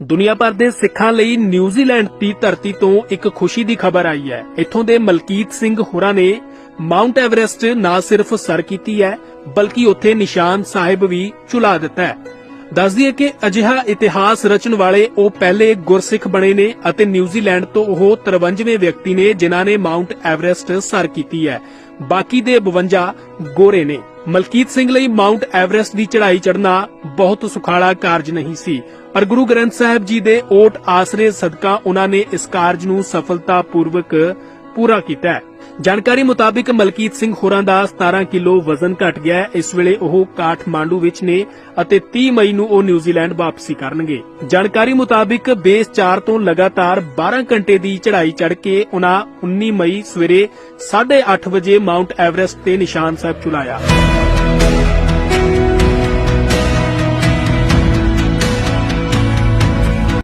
ਦੁਨੀਆ ਭਰ ਦੇ ਸਿੱਖਾਂ ਲਈ ਨਿਊਜ਼ੀਲੈਂਡ ਦੀ ਧਰਤੀ ਤੋਂ ਇੱਕ ਖੁਸ਼ੀ ਦੀ ਖਬਰ ਆਈ ਹੈ। ਇੱਥੋਂ ਦੇ ਮਲਕੀਤ ਸਿੰਘ ਹੋਰਾਂ ਨੇ ਮਾਉਂਟ ਐਵਰੈਸਟ ਨਾ ਸਿਰਫ ਸਰ ਕੀਤੀ ਹੈ, ਬਲਕਿ ਉੱਥੇ ਨਿਸ਼ਾਨ ਸਾਹਿਬ ਵੀ ਚੁਲਾ ਦਿੱਤਾ ਹੈ। ਦੱਸਦੀ ਦਈਏ ਕਿ ਅਜਿਹਾ ਇਤਿਹਾਸ ਰਚਣ ਵਾਲੇ ਉਹ ਪਹਿਲੇ ਗੁਰਸਿੱਖ ਬਣੇ ਨੇ ਅਤੇ ਨਿਊਜ਼ੀਲੈਂਡ ਤੋਂ ਉਹ 53ਵੇਂ ਵਿਅਕਤੀ ਨੇ ਜਿਨ੍ਹਾਂ ਨੇ ਮਾਉਂਟ ਐਵਰੈਸਟ ਸਰ ਕੀਤੀ ਹੈ। ਬਾਕੀ ਦੇ 52 ਗੋਰੇ ਨੇ। ਮਲਕੀਤ ਸਿੰਘ ਲਈ ਮਾਊਂਟ ਐਵਰੈਸਟ ਦੀ ਚੜ੍ਹਾਈ ਚੜ੍ਹਨਾ ਬਹੁਤ ਸੁਖਾਲਾ ਕਾਰਜ ਨਹੀਂ ਸੀ। ਪਰ ਗੁਰੂ ਗ੍ਰੰਥ ਸਾਹਿਬ ਜੀ ਦੇ ਓਟ ਆਸਰੇ ਸਦਕਾ ਉਹਨਾਂ ਨੇ ਇਸ ਕਾਰਜ ਨੂੰ ਸਫਲਤਾਪੂਰਵਕ ਪੂਰਾ ਕੀਤਾ ਹੈ। ਜਾਣਕਾਰੀ ਮੁਤਾਬਿਕ ਮਲਕੀਤ ਸਿੰਘ ਹੋਰਾਂ ਦਾ 17 ਕਿਲੋ ਵਜ਼ਨ ਘਟ ਗਿਆ ਹੈ। ਇਸ ਵੇਲੇ ਉਹ ਕਾਠਮਾਂਡੂ ਵਿੱਚ ਨੇ ਅਤੇ 30 ਮਈ ਨੂੰ ਉਹ ਨਿਊਜ਼ੀਲੈਂਡ ਵਾਪਸੀ ਕਰਨਗੇ। ਜਾਣਕਾਰੀ ਮੁਤਾਬਿਕ ਬੇਸ 4 ਤੋਂ ਲਗਾਤਾਰ 12 ਘੰਟੇ ਦੀ ਚੜ੍ਹਾਈ ਚੜ੍ਹ ਕੇ ਉਹਨਾਂ 19 ਮਈ ਸਵੇਰੇ 8:30 ਵਜੇ ਮਾਉਂਟ ਐਵਰੈਸਟ ਤੇ ਨਿਸ਼ਾਨ ਸਾਹਿਬ ਚੁਲਾਇਆ।